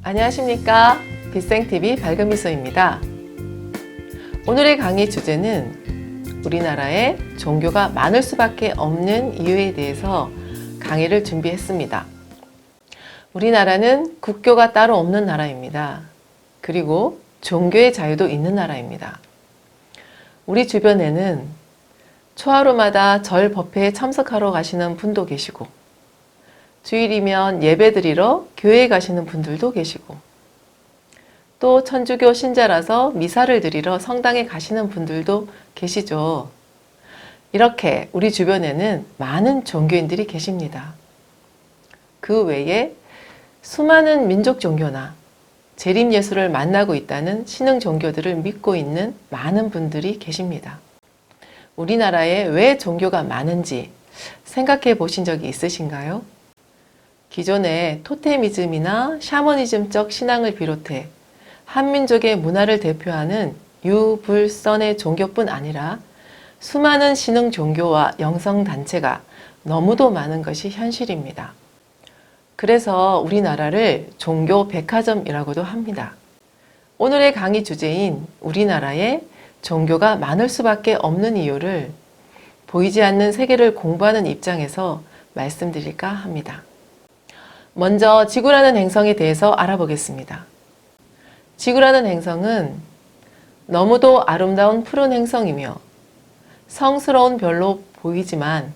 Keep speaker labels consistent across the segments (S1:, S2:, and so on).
S1: 안녕하십니까. 빗생TV 밝은미소입니다. 오늘의 강의 주제는 우리나라에 종교가 많을 수밖에 없는 이유에 대해서 강의를 준비했습니다. 우리나라는 국교가 따로 없는 나라입니다. 그리고 종교의 자유도 있는 나라입니다. 우리 주변에는 초하루마다 절 법회에 참석하러 가시는 분도 계시고, 주일이면 예배 드리러 교회에 가시는 분들도 계시고, 또 천주교 신자라서 미사를 드리러 성당에 가시는 분들도 계시죠. 이렇게 우리 주변에는 많은 종교인들이 계십니다. 그 외에 수많은 민족 종교나 재림 예수를 만나고 있다는 신흥 종교들을 믿고 있는 많은 분들이 계십니다. 우리나라에 왜 종교가 많은지 생각해 보신 적이 있으신가요? 기존의 토테미즘이나 샤머니즘적 신앙을 비롯해 한민족의 문화를 대표하는 유불선의 종교뿐 아니라 수많은 신흥 종교와 영성 단체가 너무도 많은 것이 현실입니다. 그래서 우리나라를 종교 백화점이라고도 합니다. 오늘의 강의 주제인 우리나라에 종교가 많을 수밖에 없는 이유를 보이지 않는 세계를 공부하는 입장에서 말씀드릴까 합니다. 먼저 지구라는 행성에 대해서 알아보겠습니다. 지구라는 행성은 너무도 아름다운 푸른 행성이며 성스러운 별로 보이지만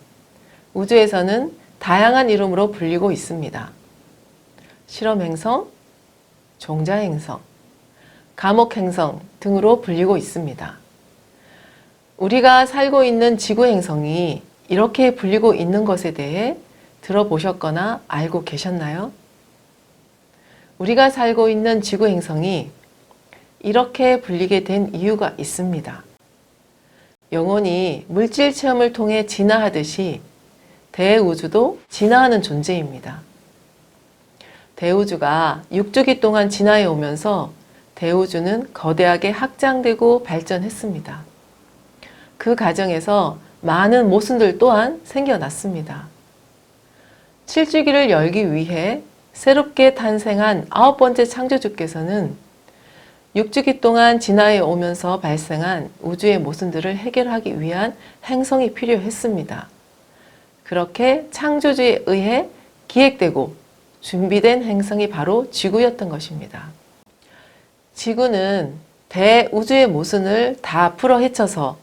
S1: 우주에서는 다양한 이름으로 불리고 있습니다. 실험행성, 종자행성, 감옥행성 등으로 불리고 있습니다. 우리가 살고 있는 지구행성이 이렇게 불리고 있는 것에 대해 들어보셨거나 알고 계셨나요? 우리가 살고 있는 지구 행성이 이렇게 불리게 된 이유가 있습니다. 영혼이 물질 체험을 통해 진화하듯이 대우주도 진화하는 존재입니다. 대우주가 6주기 동안 진화해 오면서 대우주는 거대하게 확장되고 발전했습니다. 그 과정에서 많은 모순들 또한 생겨났습니다. 7주기를 열기 위해 새롭게 탄생한 아홉 번째 창조주께서는 6주기 동안 진화해 오면서 발생한 우주의 모순들을 해결하기 위한 행성이 필요했습니다. 그렇게 창조주에 의해 기획되고 준비된 행성이 바로 지구였던 것입니다. 지구는 대우주의 모순을 다 풀어 헤쳐서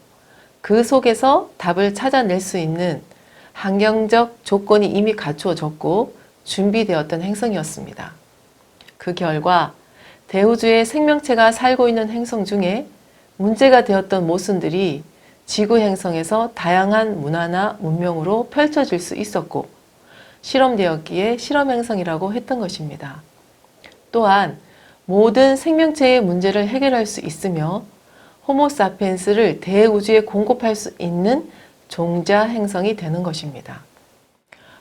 S1: 그 속에서 답을 찾아낼 수 있는 환경적 조건이 이미 갖추어졌고 준비되었던 행성이었습니다. 그 결과 대우주의 생명체가 살고 있는 행성 중에 문제가 되었던 모순들이 지구 행성에서 다양한 문화나 문명으로 펼쳐질 수 있었고 실험되었기에 실험 행성이라고 했던 것입니다. 또한 모든 생명체의 문제를 해결할 수 있으며 호모사피엔스를 대우주에 공급할 수 있는 종자 행성이 되는 것입니다.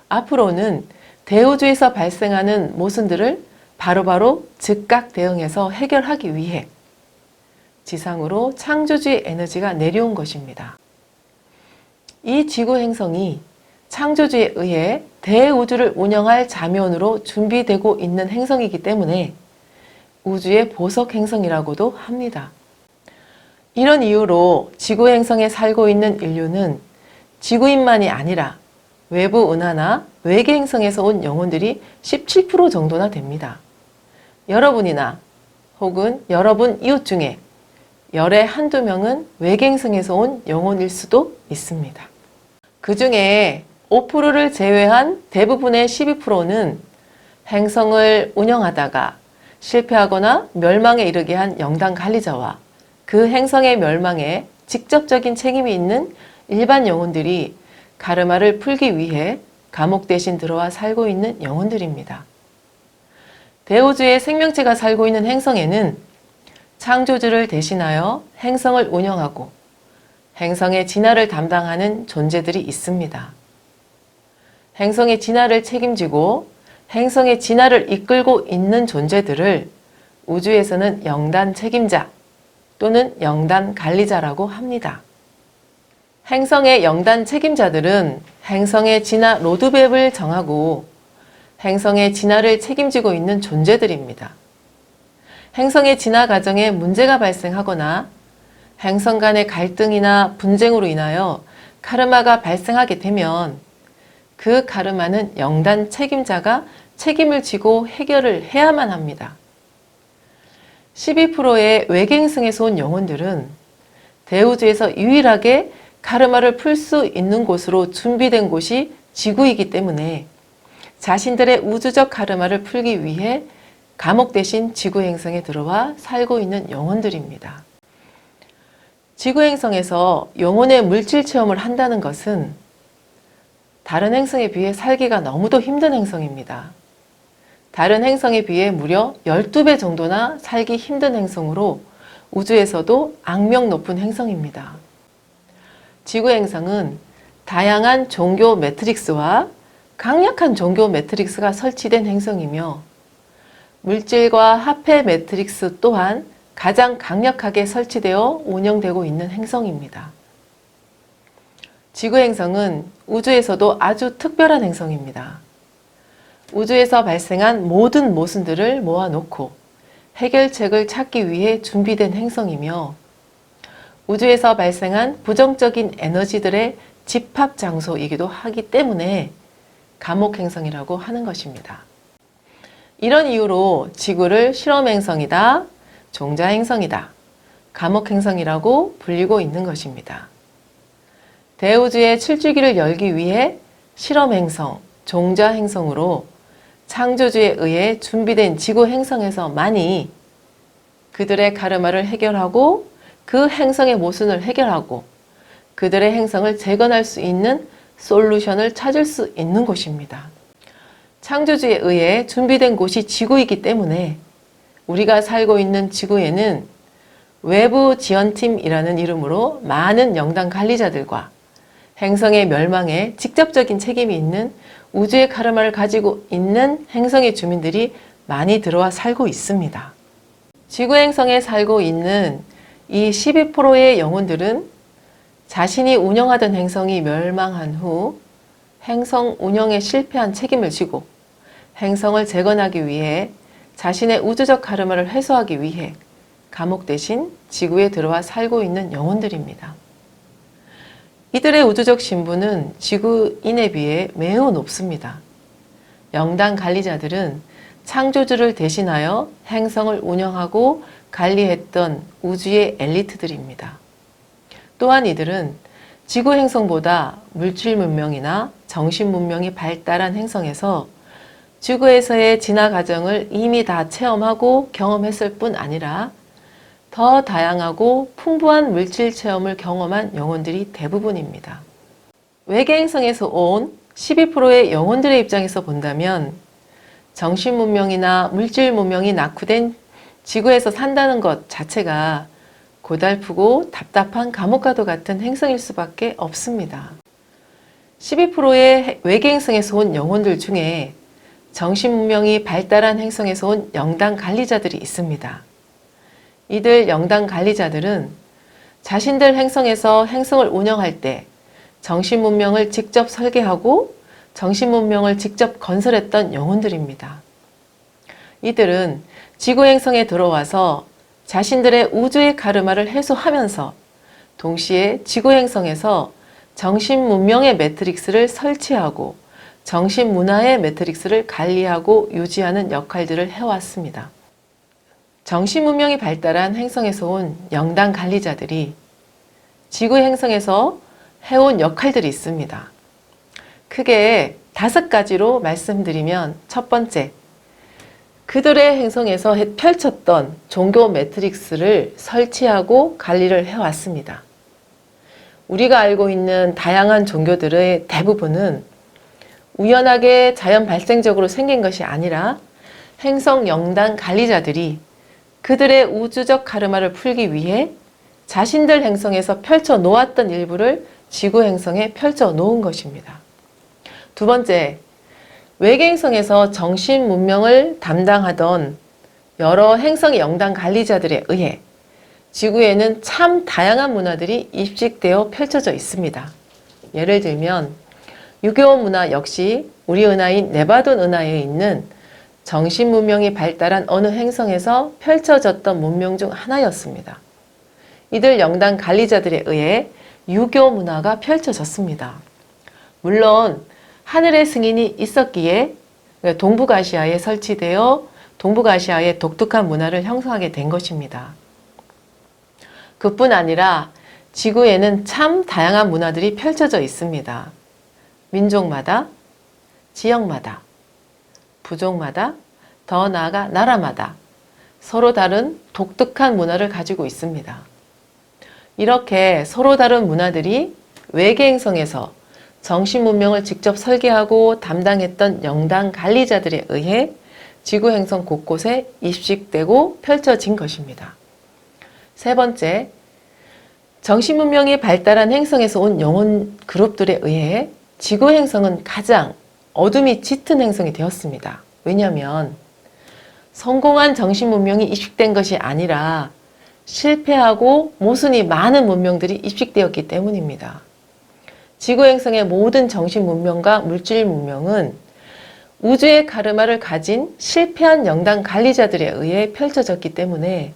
S1: 앞으로는 대우주에서 발생하는 모순들을 바로바로 즉각 대응해서 해결하기 위해 지상으로 창조주의 에너지가 내려온 것입니다. 이 지구 행성이 창조주에 의해 대우주를 운영할 자면으로 준비되고 있는 행성이기 때문에 우주의 보석 행성이라고도 합니다. 이런 이유로 지구 행성에 살고 있는 인류는 지구인만이 아니라 외부 은하나 외계 행성에서 온 영혼들이 17% 정도나 됩니다. 여러분이나 혹은 여러분 이웃 중에 열의 한두 명은 외계 행성에서 온 영혼일 수도 있습니다. 그 중에 5%를 제외한 대부분의 12%는 행성을 운영하다가 실패하거나 멸망에 이르게 한 영당 관리자와 그 행성의 멸망에 직접적인 책임이 있는 일반 영혼들이 가르마를 풀기 위해 감옥 대신 들어와 살고 있는 영혼들입니다. 대우주의 생명체가 살고 있는 행성에는 창조주를 대신하여 행성을 운영하고 행성의 진화를 담당하는 존재들이 있습니다. 행성의 진화를 책임지고 행성의 진화를 이끌고 있는 존재들을 우주에서는 영단 책임자 또는 영단 관리자라고 합니다. 행성의 영단 책임자들은 행성의 진화 로드맵을 정하고 행성의 진화를 책임지고 있는 존재들입니다. 행성의 진화 과정에 문제가 발생하거나 행성 간의 갈등이나 분쟁으로 인하여 카르마가 발생하게 되면 그 카르마는 영단 책임자가 책임을 지고 해결을 해야만 합니다. 12%의 외계행성에서 온 영혼들은 대우주에서 유일하게 카르마를 풀 수 있는 곳으로 준비된 곳이 지구이기 때문에 자신들의 우주적 카르마를 풀기 위해 감옥 대신 지구 행성에 들어와 살고 있는 영혼들입니다. 지구 행성에서 영혼의 물질 체험을 한다는 것은 다른 행성에 비해 살기가 너무도 힘든 행성입니다. 다른 행성에 비해 무려 12배 정도나 살기 힘든 행성으로 우주에서도 악명 높은 행성입니다. 지구 행성은 다양한 종교 매트릭스와 강력한 종교 매트릭스가 설치된 행성이며 물질과 화폐 매트릭스 또한 가장 강력하게 설치되어 운영되고 있는 행성입니다. 지구 행성은 우주에서도 아주 특별한 행성입니다. 우주에서 발생한 모든 모순들을 모아놓고 해결책을 찾기 위해 준비된 행성이며 우주에서 발생한 부정적인 에너지들의 집합 장소이기도 하기 때문에 감옥 행성이라고 하는 것입니다. 이런 이유로 지구를 실험 행성이다, 종자 행성이다, 감옥 행성이라고 불리고 있는 것입니다. 대우주의 칠주기를 열기 위해 실험 행성, 종자 행성으로 창조주에 의해 준비된 지구 행성에서만이 그들의 가르마를 해결하고 그 행성의 모순을 해결하고 그들의 행성을 재건할 수 있는 솔루션을 찾을 수 있는 곳입니다. 창조주에 의해 준비된 곳이 지구이기 때문에 우리가 살고 있는 지구에는 외부 지원팀이라는 이름으로 많은 영당 관리자들과 행성의 멸망에 직접적인 책임이 있는 우주의 카르마를 가지고 있는 행성의 주민들이 많이 들어와 살고 있습니다. 지구 행성에 살고 있는 이 12%의 영혼들은 자신이 운영하던 행성이 멸망한 후 행성 운영에 실패한 책임을 지고 행성을 재건하기 위해 자신의 우주적 카르마를 해소하기 위해 감옥 대신 지구에 들어와 살고 있는 영혼들입니다. 이들의 우주적 신분은 지구인에 비해 매우 높습니다. 영당 관리자들은 창조주를 대신하여 행성을 운영하고 관리했던 우주의 엘리트들입니다. 또한 이들은 지구 행성보다 물질 문명이나 정신 문명이 발달한 행성에서 지구에서의 진화 과정을 이미 다 체험하고 경험했을 뿐 아니라 더 다양하고 풍부한 물질 체험을 경험한 영혼들이 대부분입니다. 외계 행성에서 온 12%의 영혼들의 입장에서 본다면 정신 문명이나 물질 문명이 낙후된 지구에서 산다는 것 자체가 고달프고 답답한 감옥과도 같은 행성일 수밖에 없습니다. 12%의 외계 행성에서 온 영혼들 중에 정신 문명이 발달한 행성에서 온 영당 관리자들이 있습니다. 이들 영당 관리자들은 자신들 행성에서 행성을 운영할 때 정신 문명을 직접 설계하고 정신 문명을 직접 건설했던 영혼들입니다. 이들은 지구 행성에 들어와서 자신들의 우주의 가르마를 해소하면서 동시에 지구 행성에서 정신 문명의 매트릭스를 설치하고 정신 문화의 매트릭스를 관리하고 유지하는 역할들을 해왔습니다. 정신 문명이 발달한 행성에서 온 영당 관리자들이 지구 행성에서 해온 역할들이 있습니다. 크게 다섯 가지로 말씀드리면 첫 번째, 그들의 행성에서 펼쳤던 종교 매트릭스를 설치하고 관리를 해왔습니다. 우리가 알고 있는 다양한 종교들의 대부분은 우연하게 자연 발생적으로 생긴 것이 아니라 행성 영당 관리자들이 그들의 우주적 카르마를 풀기 위해 자신들 행성에서 펼쳐 놓았던 일부를 지구 행성에 펼쳐 놓은 것입니다. 두 번째, 외계 행성에서 정신 문명을 담당하던 여러 행성의 영당 관리자들에 의해 지구에는 참 다양한 문화들이 입식되어 펼쳐져 있습니다. 예를 들면 유교 문화 역시 우리 은하인 네바돈 은하에 있는 정신 문명이 발달한 어느 행성에서 펼쳐졌던 문명 중 하나였습니다. 이들 영당 관리자들에 의해 유교 문화가 펼쳐졌습니다. 물론 하늘의 승인이 있었기에 동북아시아에 설치되어 동북아시아의 독특한 문화를 형성하게 된 것입니다. 그뿐 아니라 지구에는 참 다양한 문화들이 펼쳐져 있습니다. 민족마다, 지역마다, 부족마다, 더 나아가 나라마다 서로 다른 독특한 문화를 가지고 있습니다. 이렇게 서로 다른 문화들이 외계 행성에서 정신 문명을 직접 설계하고 담당했던 영당 관리자들에 의해 지구 행성 곳곳에 입식되고 펼쳐진 것입니다. 세 번째, 정신 문명이 발달한 행성에서 온 영혼 그룹들에 의해 지구 행성은 가장 어둠이 짙은 행성이 되었습니다. 왜냐하면 성공한 정신 문명이 입식된 것이 아니라 실패하고 모순이 많은 문명들이 입식되었기 때문입니다. 지구 행성의 모든 정신 문명과 물질 문명은 우주의 카르마를 가진 실패한 영당 관리자들에 의해 펼쳐졌기 때문에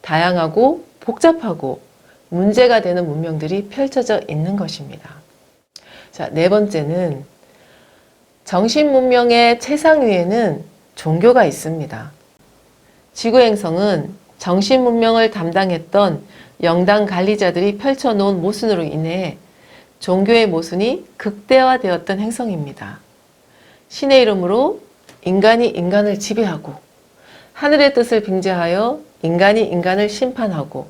S1: 다양하고 복잡하고 문제가 되는 문명들이 펼쳐져 있는 것입니다. 자, 네 번째는 정신 문명의 최상 위에는 종교가 있습니다. 지구 행성은 정신 문명을 담당했던 영당 관리자들이 펼쳐놓은 모순으로 인해 종교의 모순이 극대화되었던 행성입니다. 신의 이름으로 인간이 인간을 지배하고 하늘의 뜻을 빙자하여 인간이 인간을 심판하고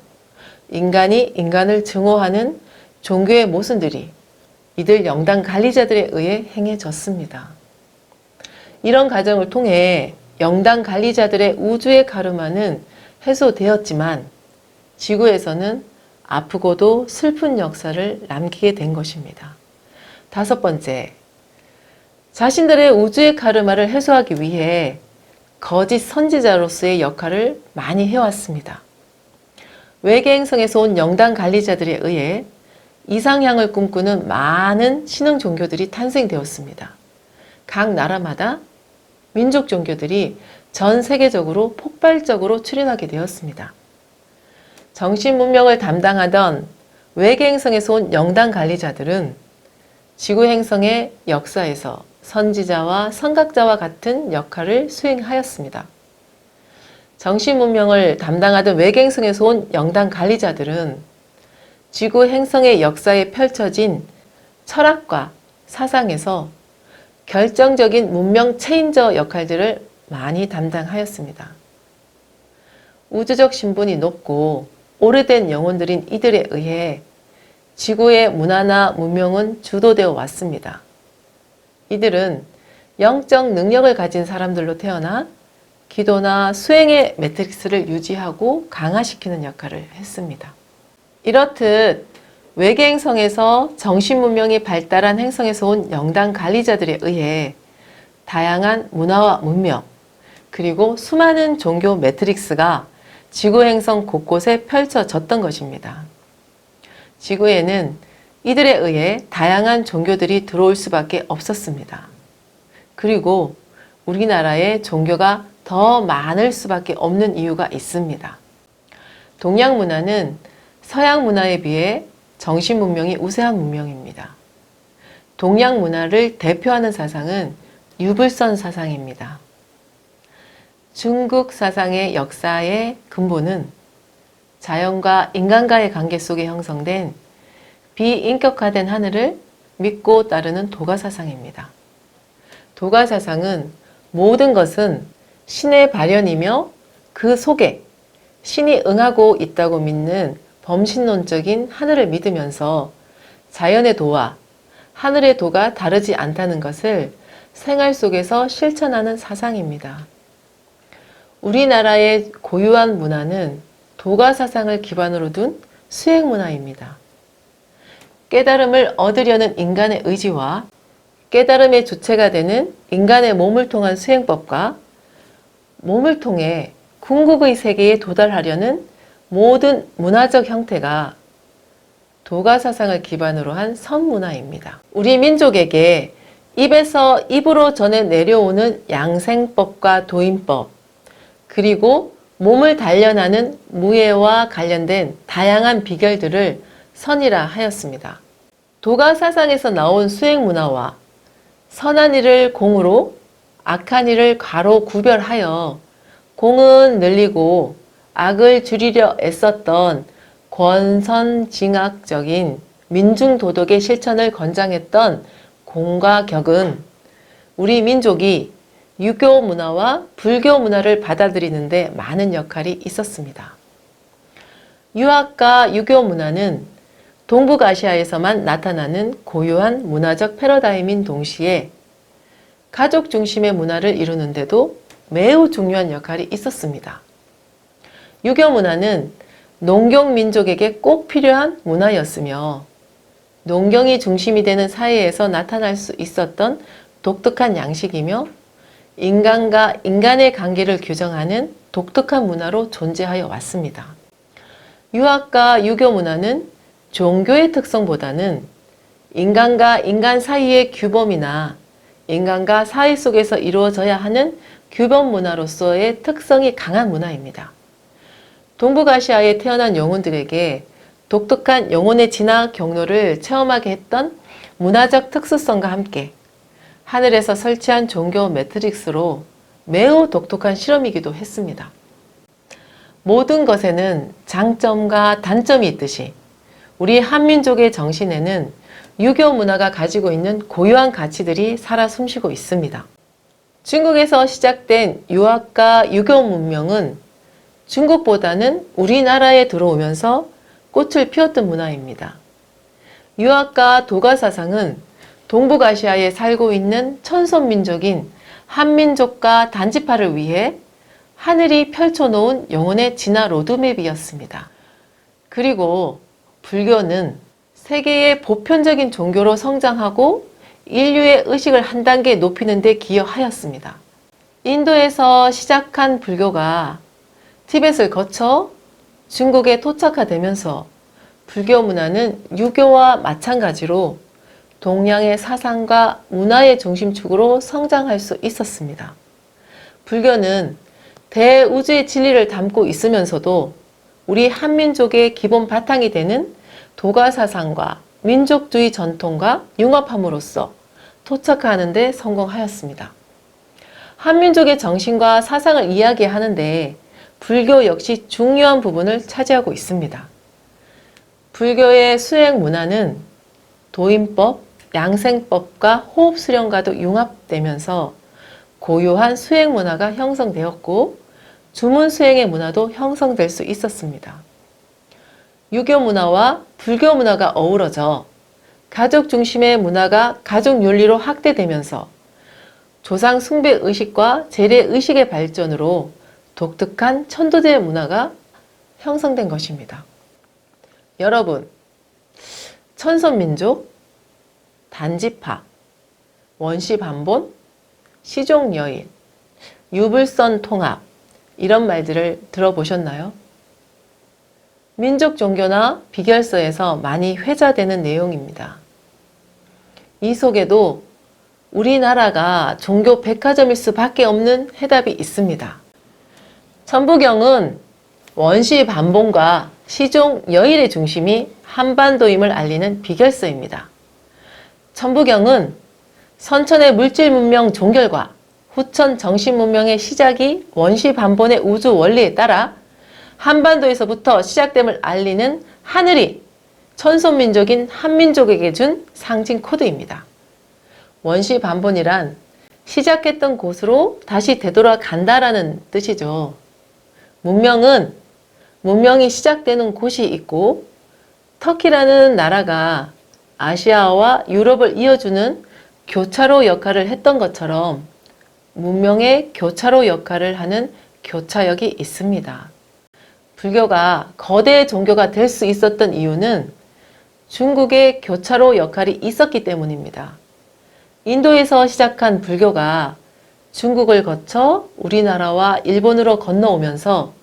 S1: 인간이 인간을 증오하는 종교의 모순들이 이들 영당 관리자들에 의해 행해졌습니다. 이런 과정을 통해 영당 관리자들의 우주의 가르마는 해소되었지만 지구에서는 아프고도 슬픈 역사를 남기게 된 것입니다. 다섯 번째, 자신들의 우주의 카르마를 해소하기 위해 거짓 선지자로서의 역할을 많이 해왔습니다. 외계 행성에서 온 영당 관리자들에 의해 이상향을 꿈꾸는 많은 신흥 종교들이 탄생되었습니다. 각 나라마다 민족 종교들이 전 세계적으로 폭발적으로 출현하게 되었습니다. 정신 문명을 담당하던 외계 행성에서 온 영당 관리자들은 지구 행성의 역사에서 선지자와 선각자와 같은 역할을 수행하였습니다. 정신 문명을 담당하던 외계 행성에서 온 영당 관리자들은 지구 행성의 역사에 펼쳐진 철학과 사상에서 결정적인 문명 체인저 역할들을 많이 담당하였습니다. 우주적 신분이 높고 오래된 영혼들인 이들에 의해 지구의 문화나 문명은 주도되어 왔습니다. 이들은 영적 능력을 가진 사람들로 태어나 기도나 수행의 매트릭스를 유지하고 강화시키는 역할을 했습니다. 이렇듯 외계 행성에서 정신 문명이 발달한 행성에서 온 영당 관리자들에 의해 다양한 문화와 문명, 그리고 수많은 종교 매트릭스가 지구 행성 곳곳에 펼쳐졌던 것입니다. 지구에는 이들에 의해 다양한 종교들이 들어올 수밖에 없었습니다. 그리고 우리나라에 종교가 더 많을 수밖에 없는 이유가 있습니다. 동양 문화는 서양 문화에 비해 정신 문명이 우세한 문명입니다. 동양 문화를 대표하는 사상은 유불선 사상입니다. 중국 사상의 역사의 근본은 자연과 인간과의 관계 속에 형성된 비인격화된 하늘을 믿고 따르는 도가 사상입니다. 도가 사상은 모든 것은 신의 발현이며 그 속에 신이 응하고 있다고 믿는 범신론적인 하늘을 믿으면서 자연의 도와 하늘의 도가 다르지 않다는 것을 생활 속에서 실천하는 사상입니다. 우리나라의 고유한 문화는 도가 사상을 기반으로 둔 수행 문화입니다. 깨달음을 얻으려는 인간의 의지와 깨달음의 주체가 되는 인간의 몸을 통한 수행법과 몸을 통해 궁극의 세계에 도달하려는 모든 문화적 형태가 도가 사상을 기반으로 한 선문화입니다. 우리 민족에게 입에서 입으로 전해 내려오는 양생법과 도인법, 그리고 몸을 단련하는 무예와 관련된 다양한 비결들을 선이라 하였습니다. 도가 사상에서 나온 수행 문화와 선한 일을 공으로 악한 일을 가로 구별하여 공은 늘리고 악을 줄이려 애썼던 권선징악적인 민중 도덕의 실천을 권장했던 공과 격은 우리 민족이 유교 문화와 불교 문화를 받아들이는데 많은 역할이 있었습니다. 유학과 유교 문화는 동북아시아에서만 나타나는 고유한 문화적 패러다임인 동시에 가족 중심의 문화를 이루는데도 매우 중요한 역할이 있었습니다. 유교 문화는 농경 민족에게 꼭 필요한 문화였으며 농경이 중심이 되는 사회에서 나타날 수 있었던 독특한 양식이며 인간과 인간의 관계를 규정하는 독특한 문화로 존재하여 왔습니다. 유학과 유교 문화는 종교의 특성보다는 인간과 인간 사이의 규범이나 인간과 사회 속에서 이루어져야 하는 규범 문화로서의 특성이 강한 문화입니다. 동북아시아에 태어난 영혼들에게 독특한 영혼의 진화 경로를 체험하게 했던 문화적 특수성과 함께 하늘에서 설치한 종교 매트릭스로 매우 독특한 실험이기도 했습니다. 모든 것에는 장점과 단점이 있듯이 우리 한민족의 정신에는 유교 문화가 가지고 있는 고유한 가치들이 살아 숨쉬고 있습니다. 중국에서 시작된 유학과 유교 문명은 중국보다는 우리나라에 들어오면서 꽃을 피웠던 문화입니다. 유학과 도가 사상은 동북아시아에 살고 있는 천손민족인 한민족과 단지파를 위해 하늘이 펼쳐놓은 영혼의 진화 로드맵이었습니다. 그리고 불교는 세계의 보편적인 종교로 성장하고 인류의 의식을 한 단계 높이는 데 기여하였습니다. 인도에서 시작한 불교가 티벳을 거쳐 중국에 토착화되면서 불교 문화는 유교와 마찬가지로 동양의 사상과 문화의 중심축으로 성장할 수 있었습니다. 불교는 대우주의 진리를 담고 있으면서도 우리 한민족의 기본 바탕이 되는 도가 사상과 민족주의 전통과 융합함으로써 토착하는 데 성공하였습니다. 한민족의 정신과 사상을 이야기하는데 불교 역시 중요한 부분을 차지하고 있습니다. 불교의 수행 문화는 도인법, 양생법과 호흡 수련과도 융합되면서 고유한 수행 문화가 형성되었고 주문 수행의 문화도 형성될 수 있었습니다. 유교 문화와 불교 문화가 어우러져 가족 중심의 문화가 가족 윤리로 확대되면서 조상 숭배 의식과 재래 의식의 발전으로 독특한 천도제 문화가 형성된 것입니다. 여러분, 천선민족, 단지파, 원시반본, 시종여인, 유불선 통합 이런 말들을 들어보셨나요? 민족 종교나 비결서에서 많이 회자되는 내용입니다. 이 속에도 우리나라가 종교 백화점일 수밖에 없는 해답이 있습니다. 천부경은 원시 반봉과 시종 여일의 중심이 한반도임을 알리는 비결서입니다. 천부경은 선천의 물질 문명 종결과 후천 정신 문명의 시작이 원시 반본의 우주 원리에 따라 한반도에서부터 시작됨을 알리는 하늘이 천손민족인 한민족에게 준 상징 코드입니다. 원시 반본이란 시작했던 곳으로 다시 되돌아간다라는 뜻이죠. 문명은 문명이 시작되는 곳이 있고 터키라는 나라가 아시아와 유럽을 이어주는 교차로 역할을 했던 것처럼 문명의 교차로 역할을 하는 교차역이 있습니다. 불교가 거대 종교가 될 수 있었던 이유는 중국의 교차로 역할이 있었기 때문입니다. 인도에서 시작한 불교가 중국을 거쳐 우리나라와 일본으로 건너오면서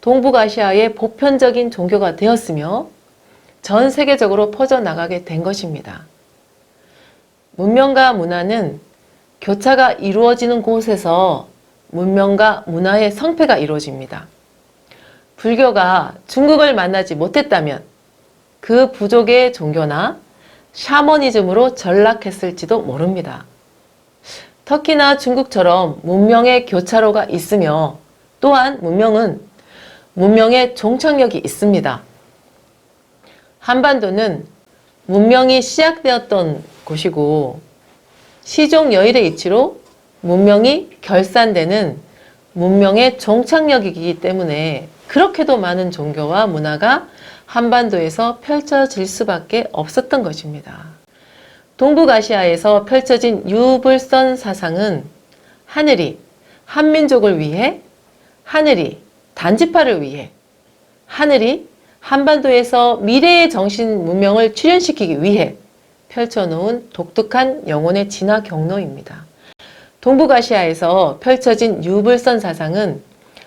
S1: 동북아시아의 보편적인 종교가 되었으며 전 세계적으로 퍼져나가게 된 것입니다. 문명과 문화는 교차가 이루어지는 곳에서 문명과 문화의 성패가 이루어집니다. 불교가 중국을 만나지 못했다면 그 부족의 종교나 샤머니즘으로 전락했을지도 모릅니다. 터키나 중국처럼 문명의 교차로가 있으며 또한 문명은 문명의 종착역이 있습니다. 한반도는 문명이 시작되었던 곳이고 시종 여일의 이치로 문명이 결산되는 문명의 종착역이기 때문에 그렇게도 많은 종교와 문화가 한반도에서 펼쳐질 수밖에 없었던 것입니다. 동북아시아에서 펼쳐진 유불선 사상은 하늘이 한민족을 위해, 하늘이 단지파를 위해, 하늘이 한반도에서 미래의 정신 문명을 출현시키기 위해 펼쳐놓은 독특한 영혼의 진화 경로입니다. 동북아시아에서 펼쳐진 유불선 사상은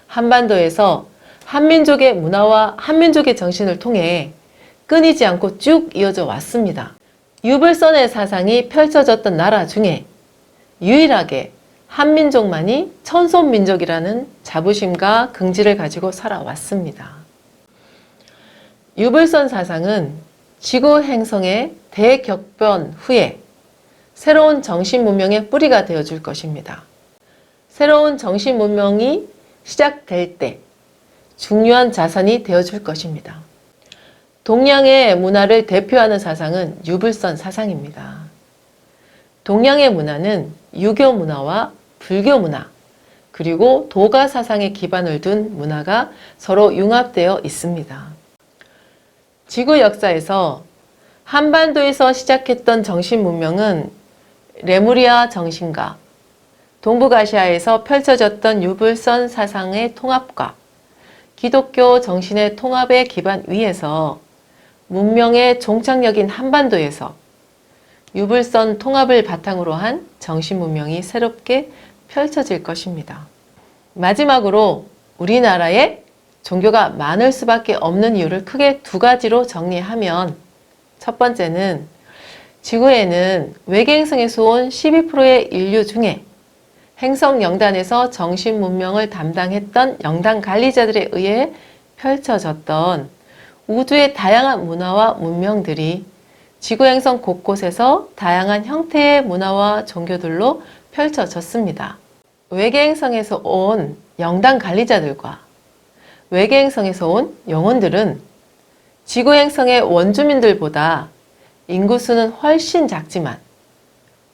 S1: 한반도에서 한민족의 문화와 한민족의 정신을 통해 끊이지 않고 쭉 이어져 왔습니다. 유불선의 사상이 펼쳐졌던 나라 중에 유일하게 한민족만이 천손민족이라는 자부심과 긍지를 가지고 살아왔습니다. 유불선 사상은 지구 행성의 대격변 후에 새로운 정신 문명의 뿌리가 되어 줄 것입니다. 새로운 정신 문명이 시작될 때 중요한 자산이 되어 줄 것입니다. 동양의 문화를 대표하는 사상은 유불선 사상입니다. 동양의 문화는 유교 문화와 불교 문화, 그리고 도가 사상에 기반을 둔 문화가 서로 융합되어 있습니다. 지구 역사에서 한반도에서 시작했던 정신 문명은 레무리아 정신과 동북아시아에서 펼쳐졌던 유불선 사상의 통합과 기독교 정신의 통합의 기반 위에서 문명의 종착역인 한반도에서 유불선 통합을 바탕으로 한 정신 문명이 새롭게 펼쳐질 것입니다. 마지막으로 우리나라에 종교가 많을 수밖에 없는 이유를 크게 두 가지로 정리하면 첫 번째는 지구에는 외계행성에서 온 12%의 인류 중에 행성 영단에서 정신 문명을 담당했던 영단 관리자들에 의해 펼쳐졌던 우주의 다양한 문화와 문명들이 지구 행성 곳곳에서 다양한 형태의 문화와 종교들로 펼쳐졌습니다. 외계행성에서 온 영단 관리자들과 외계 행성에서 온 영혼들은 지구 행성의 원주민들보다 인구수는 훨씬 작지만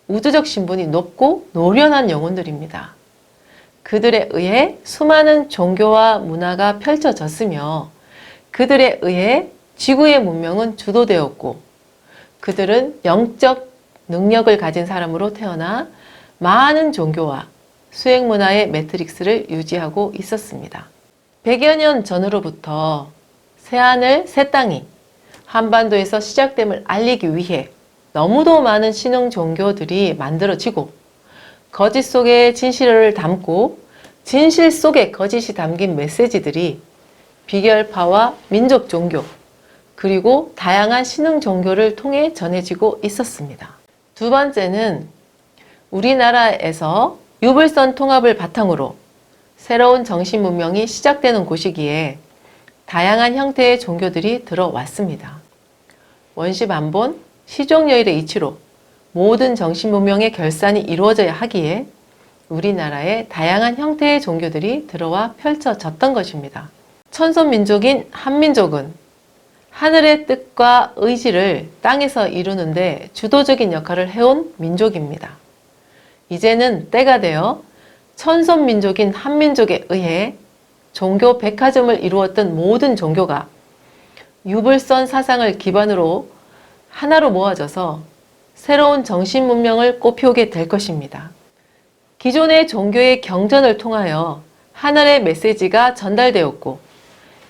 S1: 우주적 신분이 높고 노련한 영혼들입니다. 그들에 의해 수많은 종교와 문화가 펼쳐졌으며 그들에 의해 지구의 문명은 주도되었고 그들은 영적 능력을 가진 사람으로 태어나 많은 종교와 수행 문화의 매트릭스를 유지하고 있었습니다. 100여 년 전으로부터 새하늘, 새 땅이 한반도에서 시작됨을 알리기 위해 너무도 많은 신흥 종교들이 만들어지고 거짓 속에 진실을 담고 진실 속에 거짓이 담긴 메시지들이 비결파와 민족 종교 그리고 다양한 신흥 종교를 통해 전해지고 있었습니다. 두 번째는 우리나라에서 유불선 통합을 바탕으로 새로운 정신 문명이 시작되는 곳이기에 다양한 형태의 종교들이 들어왔습니다. 원시 반본, 시종여일의 이치로 모든 정신 문명의 결산이 이루어져야 하기에 우리나라에 다양한 형태의 종교들이 들어와 펼쳐졌던 것입니다. 천손민족인 한민족은 하늘의 뜻과 의지를 땅에서 이루는데 주도적인 역할을 해온 민족입니다. 이제는 때가 되어 천손민족인 한민족에 의해 종교 백화점을 이루었던 모든 종교가 유불선 사상을 기반으로 하나로 모아져서 새로운 정신 문명을 꽃피우게 될 것입니다. 기존의 종교의 경전을 통하여 하늘의 메시지가 전달되었고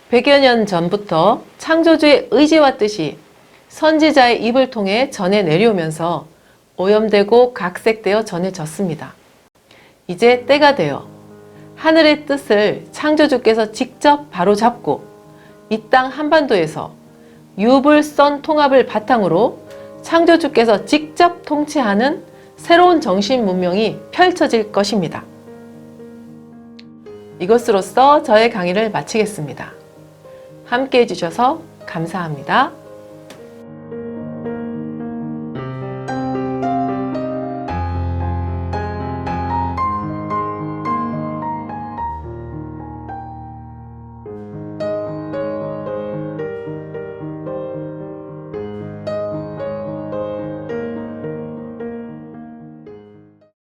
S1: 100여 년 전부터 창조주의 의지와 뜻이 선지자의 입을 통해 전해 내려오면서 오염되고 각색되어 전해졌습니다. 이제 때가 되어 하늘의 뜻을 창조주께서 직접 바로잡고 이 땅 한반도에서 유불선 통합을 바탕으로 창조주께서 직접 통치하는 새로운 정신 문명이 펼쳐질 것입니다. 이것으로써 저의 강의를 마치겠습니다. 함께 해주셔서 감사합니다.